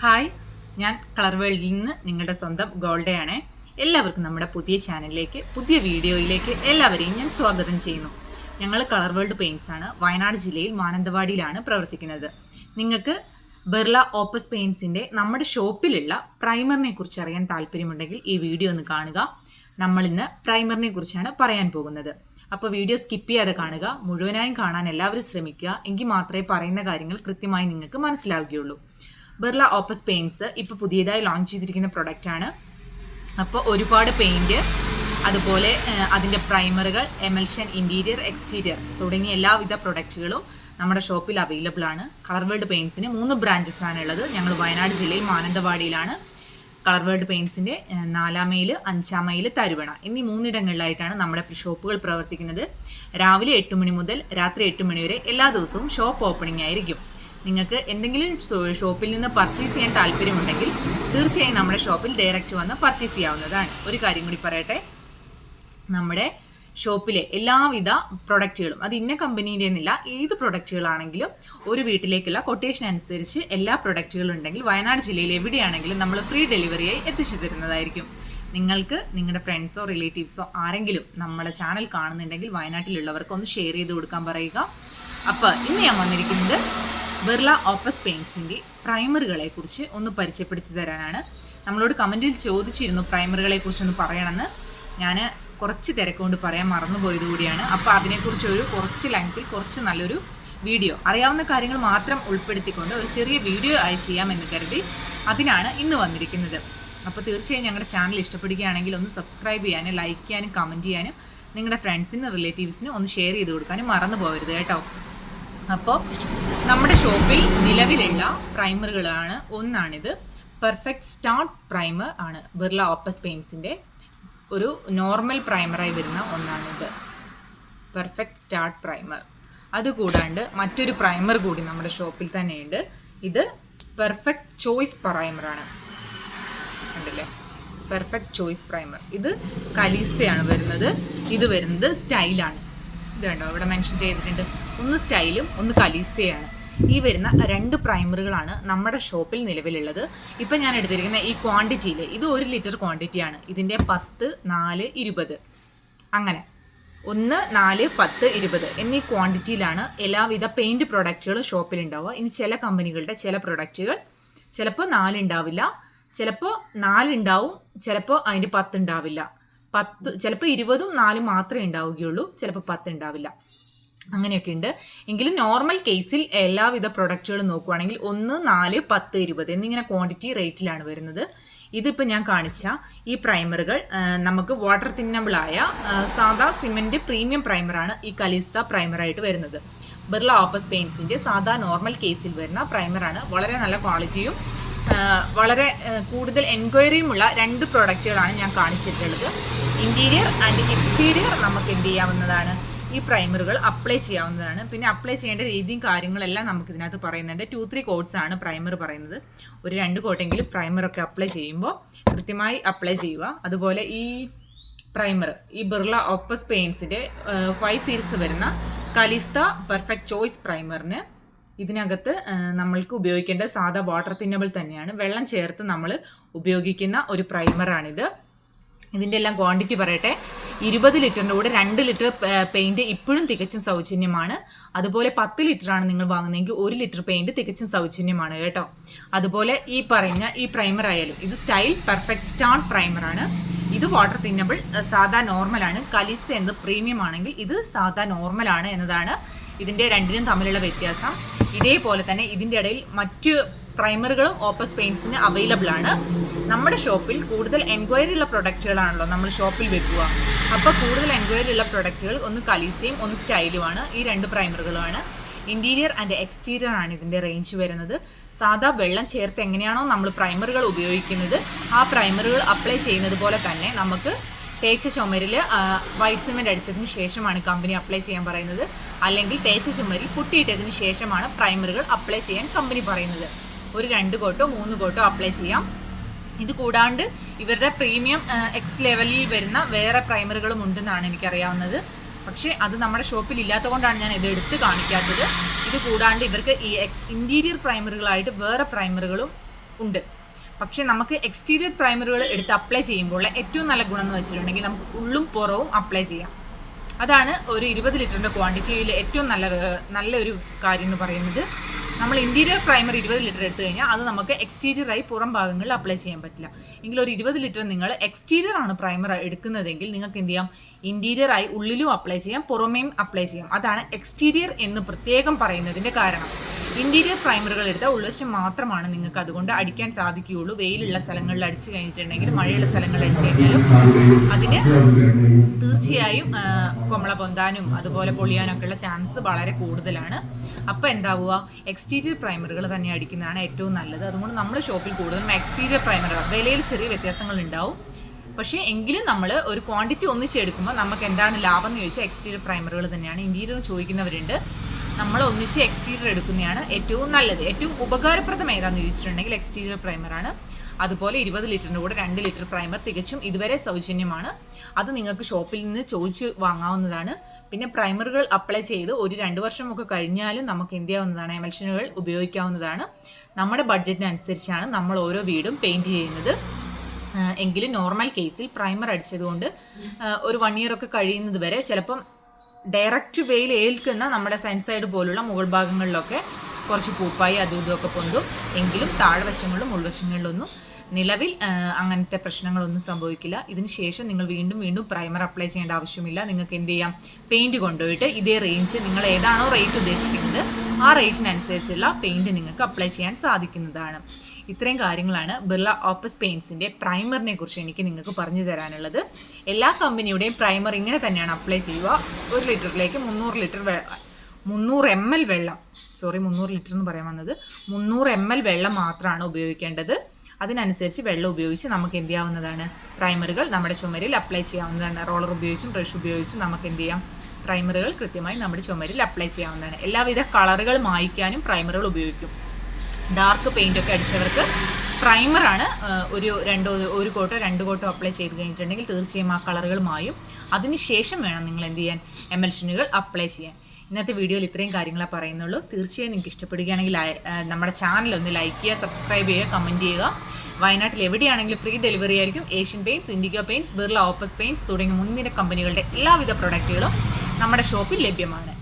Hi ഞാൻ colour വേൾഡിൽ നിന്ന് നിങ്ങളുടെ സ്വന്തം ഗോൾഡയാണ്. എല്ലാവർക്കും നമ്മുടെ പുതിയ ചാനലിലേക്ക് പുതിയ വീഡിയോയിലേക്ക് എല്ലാവരെയും ഞാൻ സ്വാഗതം ചെയ്യുന്നു. ഞങ്ങൾ കളർ വേൾഡ് പെയിൻസ് ആണ്. വയനാട് ജില്ലയിൽ മാനന്തവാടിയിലാണ് പ്രവർത്തിക്കുന്നത്. നിങ്ങൾക്ക് ബിർള ഓപ്പസ് പെയിൻസിന്റെ നമ്മുടെ ഷോപ്പിലുള്ള പ്രൈമറിനെ കുറിച്ച് അറിയാൻ താല്പര്യമുണ്ടെങ്കിൽ ഈ വീഡിയോ ഒന്ന് കാണുക. നമ്മളിന്ന് പ്രൈമറിനെ കുറിച്ചാണ് പറയാൻ പോകുന്നത്. അപ്പോൾ വീഡിയോ സ്കിപ്പ് ചെയ്യാതെ കാണുക. മുഴുവനായും കാണാൻ എല്ലാവരും ശ്രമിക്കുക. എങ്കിൽ മാത്രമേ പറയുന്ന കാര്യങ്ങൾ കൃത്യമായി നിങ്ങൾക്ക് മനസ്സിലാവുകയുള്ളൂ. ബെർല ഓപ്പസ് പെയിന്റ്സ് ഇപ്പോൾ പുതിയതായി ലോഞ്ച് ചെയ്തിരിക്കുന്ന പ്രൊഡക്റ്റാണ് അപ്പോൾ ഒരുപാട് പെയിന്റ് അതുപോലെ അതിന്റെ പ്രൈമറുകൾ എമൽഷൻ ഇന്റീരിയർ എക്സ്റ്റീരിയർ തുടങ്ങിയ എല്ലാവിധ പ്രൊഡക്റ്റുകളും നമ്മുടെ ഷോപ്പിൽ അവൈലബിൾ ആണ്. കളർ വേൾഡ് പെയിൻസിന് മൂന്ന് ബ്രാഞ്ചസ് ആണ് ഉള്ളത്. ഞങ്ങൾ വയനാട് ജില്ലയിൽ മാനന്തവാടിയിലാണ്. കളർ വേൾഡ് പെയിൻസിന്റെ നാലാം മൈൽ അഞ്ചാം മൈൽ തരുവണ. എന്നീ മൂന്നിടങ്ങളിലായിട്ടാണ് നമ്മുടെ ഷോപ്പുകൾ പ്രവർത്തിക്കുന്നത്. രാവിലെ എട്ട് മണി മുതൽ രാത്രി എട്ട് മണി വരെ എല്ലാ ദിവസവും ഷോപ്പ് ഓപ്പണിംഗ് ആയിരിക്കും. നിങ്ങൾക്ക് എന്തെങ്കിലും ഷോപ്പിൽ നിന്ന് പർച്ചേസ് ചെയ്യാൻ താല്പര്യമുണ്ടെങ്കിൽ തീർച്ചയായും നമ്മുടെ ഷോപ്പിൽ ഡയറക്റ്റ് വന്ന് പർച്ചേസ് ചെയ്യാവുന്നതാണ്. ഒരു കാര്യം കൂടി പറയട്ടെ. നമ്മുടെ ഷോപ്പിലെ എല്ലാവിധ പ്രൊഡക്റ്റുകളും അത് ഇന്ന കമ്പനീന്റെ എന്നില്ല ഏത് പ്രൊഡക്റ്റുകളാണെങ്കിലും ഒരു വീട്ടിലേക്കുള്ള കൊട്ടേഷൻ അനുസരിച്ച് എല്ലാ പ്രൊഡക്റ്റുകളും ഉണ്ടെങ്കിൽ വയനാട് ജില്ലയിൽ എവിടെയാണെങ്കിലും നമ്മൾ ഫ്രീ ഡെലിവറിയായി എത്തിച്ചു തരുന്നതായിരിക്കും. നിങ്ങൾക്ക് നിങ്ങളുടെ ഫ്രണ്ട്സോ റിലേറ്റീവ്സോ ആരെങ്കിലും നമ്മുടെ ചാനൽ കാണുന്നുണ്ടെങ്കിൽ വയനാട്ടിലുള്ളവർക്ക് ഒന്ന് ഷെയർ ചെയ്ത് കൊടുക്കാൻ പറയുക. അപ്പോൾ ഇന്ന് ഞാൻ വന്നിരിക്കുന്നത് ബിർള ഓപ്പസ് പെയിൻസിന്റെ പ്രൈമറുകളെ കുറിച്ച് ഒന്ന് പരിചയപ്പെടുത്തി തരാനാണ്. നമ്മളോട് കമന്റിൽ ചോദിച്ചിരുന്നു പ്രൈമറുകളെ കുറിച്ച് ഒന്ന് പറയണമെന്ന്. ഞാൻ കുറച്ച് തിരക്കുകൊണ്ട് പറയാൻ മറന്നുപോയത് കൂടിയാണ്. അപ്പോൾ അതിനെക്കുറിച്ച് ഒരു കുറച്ച് ലെങ്ത്തിൽ കുറച്ച് നല്ലൊരു വീഡിയോ അറിയാവുന്ന കാര്യങ്ങൾ മാത്രം ഉൾപ്പെടുത്തിക്കൊണ്ട് ഒരു ചെറിയ വീഡിയോ ആയി ചെയ്യാമെന്ന് കരുതി അതിനാണ് ഇന്ന് വന്നിരിക്കുന്നത്. അപ്പോൾ തീർച്ചയായും ഞങ്ങളുടെ ചാനൽ ഇഷ്ടപ്പെടുകയാണെങ്കിൽ ഒന്ന് സബ്സ്ക്രൈബ് ചെയ്യാനും ലൈക്ക് ചെയ്യാനും കമന്റ് ചെയ്യാനും നിങ്ങളുടെ ഫ്രണ്ട്സിനും റിലേറ്റീവ്സിനും ഒന്ന് ഷെയർ ചെയ്ത് കൊടുക്കാനും മറന്നു പോകരുത് കേട്ടോ. അപ്പോൾ നമ്മുടെ ഷോപ്പിൽ നിലവിലുള്ള പ്രൈമറുകളാണ്. ഒന്നാണിത്. പെർഫെക്റ്റ് സ്റ്റാർട്ട് പ്രൈമർ ആണ്. ബിർള ഓപ്പസ് പെയിൻസിന്റെ ഒരു നോർമൽ പ്രൈമറായി വരുന്ന ഒന്നാണിത്. Perfect start primer. അതുകൂടാണ്ട് മറ്റൊരു പ്രൈമർ കൂടി നമ്മുടെ ഷോപ്പിൽ തന്നെയുണ്ട്. ഇത് പെർഫെക്റ്റ് ചോയ്സ് പ്രൈമറാണ് ഉണ്ടല്ലേ പെർഫെക്റ്റ് ചോയ്സ് പ്രൈമർ. ഇത് കലീസ്തയാണ് വരുന്നത്. ഇത് വരുന്നത് സ്റ്റൈലാണ്. ഇത് കണ്ടോ ഇവിടെ മെൻഷൻ ചെയ്തിട്ടുണ്ട്. ഒന്ന് സ്റ്റൈലും ഒന്ന് കലീസ്തയാണ്. ഈ വരുന്ന രണ്ട് പ്രൈമറുകളാണ് നമ്മുടെ ഷോപ്പിൽ നിലവിലുള്ളത്. ഇപ്പം ഞാൻ എടുത്തിരിക്കുന്ന ഈ ക്വാണ്ടിറ്റിയിൽ ഇത് ഒരു ലിറ്റർ ക്വാണ്ടിറ്റിയാണ്. ഇതിന്റെ പത്ത് നാല് ഇരുപത്. അങ്ങനെ. ഒന്ന് നാല് പത്ത് ഇരുപത് എന്നീ ക്വാണ്ടിറ്റിയിലാണ് എല്ലാവിധ പെയിന്റ് പ്രൊഡക്റ്റുകളും ഷോപ്പിലുണ്ടാവുക. ഇനി ചില കമ്പനികളുടെ ചില പ്രൊഡക്റ്റുകൾ ചിലപ്പോൾ നാലുണ്ടാവില്ല ചിലപ്പോൾ നാലുണ്ടാവും ചിലപ്പോൾ അതിന്റെ പത്ത് ഉണ്ടാവില്ല. പത്ത് ചിലപ്പോൾ ഇരുപതും നാലും മാത്രമേ ഉണ്ടാവുകയുള്ളൂ ചിലപ്പോൾ പത്ത് ഉണ്ടാവില്ല. അങ്ങനെയൊക്കെ ഉണ്ട് എങ്കിലും നോർമൽ കേസിൽ എല്ലാവിധ പ്രൊഡക്റ്റുകളും നോക്കുവാണെങ്കിൽ ഒന്ന് നാല് പത്ത് ഇരുപത് എന്നിങ്ങനെ ക്വാണ്ടിറ്റി റേറ്റിലാണ് വരുന്നത്. ഇതിപ്പോൾ ഞാൻ കാണിച്ച ഈ പ്രൈമറുകൾ നമുക്ക് വാട്ടർ തിന്നബിളായ സാധാ സിമെന്റ് പ്രീമിയം പ്രൈമറാണ് ഈ കലിസ്ത പ്രൈമറായിട്ട് വരുന്നത്. ബിർള ഓപ്പസ് പെയിൻസിന്റെ സാധാ നോർമൽ കേസിൽ വരുന്ന പ്രൈമറാണ് വളരെ നല്ല ക്വാളിറ്റിയും വളരെ കൂടുതൽ എൻക്വയറിയുമുള്ള രണ്ട് പ്രോഡക്റ്റുകളാണ് ഞാൻ കാണിച്ചിട്ടുള്ളത്. ഇന്റീരിയർ ആൻഡ് എക്സ്റ്റീരിയർ നമുക്ക് എന്ത് ചെയ്യാവുന്നതാണ്? ഈ പ്രൈമറുകൾ അപ്ലൈ ചെയ്യാവുന്നതാണ്. പിന്നെ അപ്ലൈ ചെയ്യേണ്ട രീതിയും കാര്യങ്ങളെല്ലാം നമുക്ക് ഇതിനകത്ത് പറയുന്നുണ്ട്. ടു ത്രീ കോഡ്സ് ആണ് പ്രൈമർ പറയുന്നത്. ഒരു രണ്ട് കോട്ടെങ്കിലും പ്രൈമറൊക്കെ അപ്ലൈ ചെയ്യുമ്പോൾ കൃത്യമായി അപ്ലൈ ചെയ്യുക. അതുപോലെ ഈ പ്രൈമർ ഈ ബിർള ഓപ്പസ് പെയിൻസിന്റെ ഫൈവ് സീരീസ് വരുന്ന കലിസ്ത പെർഫെക്റ്റ് ചോയ്സ് പ്രൈമറിന് ഇതിനകത്ത് നമ്മൾക്ക് ഉപയോഗിക്കേണ്ട സാധാ വാട്ടർ തിന്നബിൾ തന്നെയാണ്. വെള്ളം ചേർത്ത് നമ്മൾ ഉപയോഗിക്കുന്ന ഒരു പ്രൈമറാണിത് ഇതിന്റെ എല്ലാം ക്വാണ്ടിറ്റി പറയട്ടെ. ഇരുപത് ലിറ്ററിന്റെ കൂടെ രണ്ട് ലിറ്റർ പെയിന്റ് ഇപ്പോഴും തികച്ചും സൗജന്യമാണ്. അതുപോലെ പത്ത് ലിറ്ററാണ് നിങ്ങൾ വാങ്ങുന്നതെങ്കിൽ ഒരു ലിറ്റർ പെയിന്റ് തികച്ചും സൗജന്യമാണ് കേട്ടോ. അതുപോലെ ഈ പറഞ്ഞ ഈ പ്രൈമർ ആയാലും ഇത് സ്റ്റൈൽ പെർഫെക്റ്റ് സ്റ്റാൺ പ്രൈമറാണ് ഇത് വാട്ടർ തിന്നബിൾ സാധാ നോർമലാണ് കലിസ്റ്റ എന്നത് പ്രീമിയം ആണെങ്കിൽ ഇത് സാധാ നോർമലാണ് എന്നതാണ് ഇതിന്റെ രണ്ടിനും തമ്മിലുള്ള വ്യത്യാസം. ഇതേപോലെ തന്നെ ഇതിന്റെ ഇടയിൽ മറ്റ് പ്രൈമറുകളും ഓപ്പസ് പെയിൻസിന് അവൈലബിൾ ആണ്. നമ്മുടെ ഷോപ്പിൽ കൂടുതൽ എൻക്വയറി ഉള്ള പ്രൊഡക്റ്റുകളാണല്ലോ നമ്മൾ ഷോപ്പിൽ വെക്കുക. അപ്പോൾ കൂടുതൽ എൻക്വയറി ഉള്ള പ്രൊഡക്റ്റുകൾ ഒന്ന് കലീസയും ഒന്ന് സ്റ്റൈലുമാണ് ഈ രണ്ട് പ്രൈമറുകളുമാണ് ഇന്റീരിയർ ആൻഡ് എക്സ്റ്റീരിയർ ആണ് ഇതിന്റെ റേഞ്ച് വരുന്നത്. സാധാ വെള്ളം ചേർത്ത് എങ്ങനെയാണോ നമ്മൾ പ്രൈമറുകൾ ഉപയോഗിക്കുന്നത് ആ പ്രൈമറുകൾ അപ്ലൈ ചെയ്യുന്നത് പോലെ തന്നെ നമുക്ക് തേച്ച ചുമരിൽ വൈറ്റ് സിമെന്റ് അടിച്ചതിന് ശേഷമാണ് കമ്പനി അപ്ലൈ ചെയ്യാൻ പറയുന്നത്. അല്ലെങ്കിൽ തേച്ച ചുമരിൽ പുട്ടിയിട്ടതിന് ശേഷമാണ് പ്രൈമറുകൾ അപ്ലൈ ചെയ്യാൻ കമ്പനി പറയുന്നത്. ഒരു രണ്ട് കോട്ടോ മൂന്ന് കോട്ടോ അപ്ലൈ ചെയ്യാം. ഇത് കൂടാണ്ട് ഇവരുടെ പ്രീമിയം എക്സ് ലെവലിൽ വരുന്ന വേറെ പ്രൈമറുകളും ഉണ്ടെന്നാണ് എനിക്കറിയാവുന്നത്. പക്ഷേ അത് നമ്മുടെ ഷോപ്പിൽ ഇല്ലാത്തതുകൊണ്ടാണ് ഞാൻ ഇത് എടുത്ത് കാണിക്കാത്തത്. ഇത് കൂടാണ്ട് ഇവർക്ക് ഈ എക്സ് ഇന്റീരിയർ പ്രൈമറുകളായിട്ട് വേറെ പ്രൈമറുകളും ഉണ്ട്. പക്ഷേ നമുക്ക് എക്സ്റ്റീരിയർ പ്രൈമറുകൾ എടുത്ത് അപ്ലൈ ചെയ്യുമ്പോൾ ഏറ്റവും നല്ല ഗുണം എന്ന് വെച്ചിട്ടുണ്ടെങ്കിൽ നമുക്ക് ഉള്ളും പുറവും അപ്ലൈ ചെയ്യാം. അതാണ് ഒരു ഇരുപത് ലിറ്ററിന്റെ ക്വാണ്ടിറ്റിയിൽ ഏറ്റവും നല്ല നല്ലൊരു കാര്യം എന്ന് പറയുന്നത്. നമ്മൾ ഇന്റീരിയർ പ്രൈമർ ഇരുപത് ലിറ്റർ എടുത്തു കഴിഞ്ഞാൽ അത് നമുക്ക് എക്സ്റ്റീരിയറായി പുറം ഭാഗങ്ങളിൽ അപ്ലൈ ചെയ്യാൻ പറ്റില്ല. എങ്കിൽ ഒരു ഇരുപത് ലിറ്റർ നിങ്ങൾ എക്സ്റ്റീരിയർ ആണ് പ്രൈമർ എടുക്കുന്നതെങ്കിൽ നിങ്ങൾക്ക് എന്ത് ചെയ്യാം? ഇന്റീരിയറായി ഉള്ളിലും അപ്ലൈ ചെയ്യാം പുറമേയും അപ്ലൈ ചെയ്യാം. അതാണ് എക്സ്റ്റീരിയർ എന്ന് പ്രത്യേകം പറയുന്നതിന്റെ കാരണം. ഇന്റീരിയർ പ്രൈമറുകൾ എടുത്താൽ ഉൾവശം മാത്രമാണ് നിങ്ങൾക്ക് അതുകൊണ്ട് അടിക്കാൻ സാധിക്കുകയുള്ളൂ. വെയിലുള്ള സ്ഥലങ്ങളിൽ അടിച്ചു കഴിഞ്ഞിട്ടുണ്ടെങ്കിൽ മഴയുള്ള സ്ഥലങ്ങളിൽ അടിച്ചു കഴിഞ്ഞാലും അതിന് തീർച്ചയായും കൊമള പൊന്താനും അതുപോലെ പൊളിയാനൊക്കെ ഉള്ള ചാൻസ് വളരെ കൂടുതലാണ്. അപ്പോൾ എന്താവുക? എക്സ്റ്റീരിയർ പ്രൈമറുകൾ തന്നെ അടിക്കുന്നതാണ് ഏറ്റവും നല്ലത്. അതുകൊണ്ട് നമ്മൾ ഷോപ്പിൽ കൂടുതലും എക്സ്റ്റീരിയർ പ്രൈമറുകൾ വിലയിൽ ചെറിയ വ്യത്യാസങ്ങൾ ഉണ്ടാവും പക്ഷേ എങ്കിലും നമ്മൾ ഒരു ക്വാണ്ടിറ്റി ഒന്നിച്ചെടുക്കുമ്പോൾ നമുക്ക് എന്താണ് ലാഭം എന്ന് ചോദിച്ചാൽ എക്സ്റ്റീരിയർ പ്രൈമറുകൾ തന്നെയാണ്. ഇന്റീരിയർ ചോദിക്കുന്നവരുണ്ട്. നമ്മൾ ഒന്നിച്ച് എക്സ്റ്റീരിയർ എടുക്കുന്നതാണ് ഏറ്റവും നല്ലത്. ഏറ്റവും ഉപകാരപ്രദം ഏതാണെന്ന് ചോദിച്ചിട്ടുണ്ടെങ്കിൽ എക്സ്റ്റീരിയർ പ്രൈമറാണ് അതുപോലെ ഇരുപത് ലിറ്ററിന്റെ കൂടെ രണ്ട് ലിറ്റർ പ്രൈമർ തികച്ചും ഇതുവരെ സൗജന്യമാണ്. അത് നിങ്ങൾക്ക് ഷോപ്പിൽ നിന്ന് ചോദിച്ച് വാങ്ങാവുന്നതാണ്. പിന്നെ പ്രൈമറുകൾ അപ്ലൈ ചെയ്ത് ഒരു രണ്ട് വർഷമൊക്കെ കഴിഞ്ഞാലും നമുക്ക് എന്ത് ചെയ്യാവുന്നതാണ്? എമൽഷനുകൾ ഉപയോഗിക്കാവുന്നതാണ്. നമ്മുടെ ബഡ്ജറ്റിനനുസരിച്ചാണ് നമ്മൾ ഓരോ വീടും പെയിന്റ് ചെയ്യുന്നത്. എങ്കിലും നോർമൽ കേസിൽ പ്രൈമർ അടിച്ചതുകൊണ്ട് ഒരു വൺ ഇയർ ഒക്കെ കഴിയുന്നത് വരെ ചിലപ്പം ഡയറക്റ്റ് വെയിൽ ഏൽക്കുന്ന നമ്മുടെ സൈഡ് പോലുള്ള മുകൾ ഭാഗങ്ങളിലൊക്കെ കുറച്ച് പൂപ്പായി അതും ഇതുമൊക്കെ പൊന്തും. എങ്കിലും താഴ്വശങ്ങളിലും ഉൾവശങ്ങളിലൊന്നും നിലവിൽ അങ്ങനത്തെ പ്രശ്നങ്ങളൊന്നും സംഭവിക്കില്ല. ഇതിന് ശേഷം നിങ്ങൾ വീണ്ടും വീണ്ടും പ്രൈമർ അപ്ലൈ ചെയ്യേണ്ട ആവശ്യമില്ല. നിങ്ങൾക്ക് എന്ത് ചെയ്യാം? പെയിന്റ് കൊണ്ടുപോയിട്ട് ഇതേ റേഞ്ച് നിങ്ങൾ ഏതാണോ റേറ്റ് ഉദ്ദേശിക്കുന്നത് ആ റേറ്റിനനുസരിച്ചുള്ള പെയിന്റ് നിങ്ങൾക്ക് അപ്ലൈ ചെയ്യാൻ സാധിക്കുന്നതാണ്. ഇത്രയും കാര്യങ്ങളാണ് ബിർള ഓപ്പസ് പെയിൻസിന്റെ പ്രൈമറിനെ കുറിച്ച് എനിക്ക് നിങ്ങൾക്ക് പറഞ്ഞു തരാനുള്ളത്. എല്ലാ കമ്പനിയുടെയും പ്രൈമർ ഇങ്ങനെ തന്നെയാണ് അപ്ലൈ ചെയ്യുക. ഒരു ലിറ്ററിലേക്ക് മുന്നൂറ് ലിറ്റർ മുന്നൂറ് എം എൽ വെള്ളം. സോറി മുന്നൂറ് ലിറ്റർ എന്ന് പറയാൻ വന്നത്. മുന്നൂറ് എം എൽ വെള്ളം മാത്രമാണ് ഉപയോഗിക്കേണ്ടത്. അതിനനുസരിച്ച് വെള്ളം ഉപയോഗിച്ച് നമുക്ക് എന്ത് ചെയ്യാവുന്നതാണ്? പ്രൈമറുകൾ നമ്മുടെ ചുമരിൽ അപ്ലൈ ചെയ്യാവുന്നതാണ്. റോളർ ഉപയോഗിച്ചും ബ്രഷ് ഉപയോഗിച്ചും നമുക്ക് എന്ത് ചെയ്യാം? പ്രൈമറുകൾ കൃത്യമായി നമ്മുടെ ചുമരിൽ അപ്ലൈ ചെയ്യാവുന്നതാണ്. എല്ലാവിധ കളറുകൾ മായ്ക്കാനും പ്രൈമറുകൾ ഉപയോഗിക്കും. ഡാർക്ക് പെയിന്റ് ഒക്കെ അടിച്ചവർക്ക് പ്രൈമറാണ് ഒരു രണ്ടോ ഒരു കോട്ടോ രണ്ട് കോട്ടോ അപ്ലൈ ചെയ്ത് കഴിഞ്ഞിട്ടുണ്ടെങ്കിൽ തീർച്ചയായും ആ കളറുകൾ മായും. അതിനുശേഷം വേണം നിങ്ങൾ എന്ത് ചെയ്യാൻ? എമൽഷനുകൾ അപ്ലൈ ചെയ്യാൻ. ഇന്നത്തെ വീഡിയോയിൽ ഇത്രയും കാര്യങ്ങളെ പറയുന്നുള്ളൂ. തീർച്ചയായും നിങ്ങൾക്ക് ഇഷ്ടപ്പെടുകയാണെങ്കിൽ നമ്മുടെ ചാനൽ ഒന്ന് ലൈക്ക് ചെയ്യുക സബ്സ്ക്രൈബ് ചെയ്യുക കമന്റ് ചെയ്യുക. വയനാട്ടിൽ എവിടെയാണെങ്കിലും ഫ്രീ ഡെലിവറി ആയിരിക്കും. Asian Paints Indigo Paints Birla Opus Paints തുടങ്ങിയ മുൻനിര കമ്പനികളുടെ എല്ലാവിധ പ്രൊഡക്റ്റുകളും നമ്മുടെ ഷോപ്പിൽ ലഭ്യമാണ്.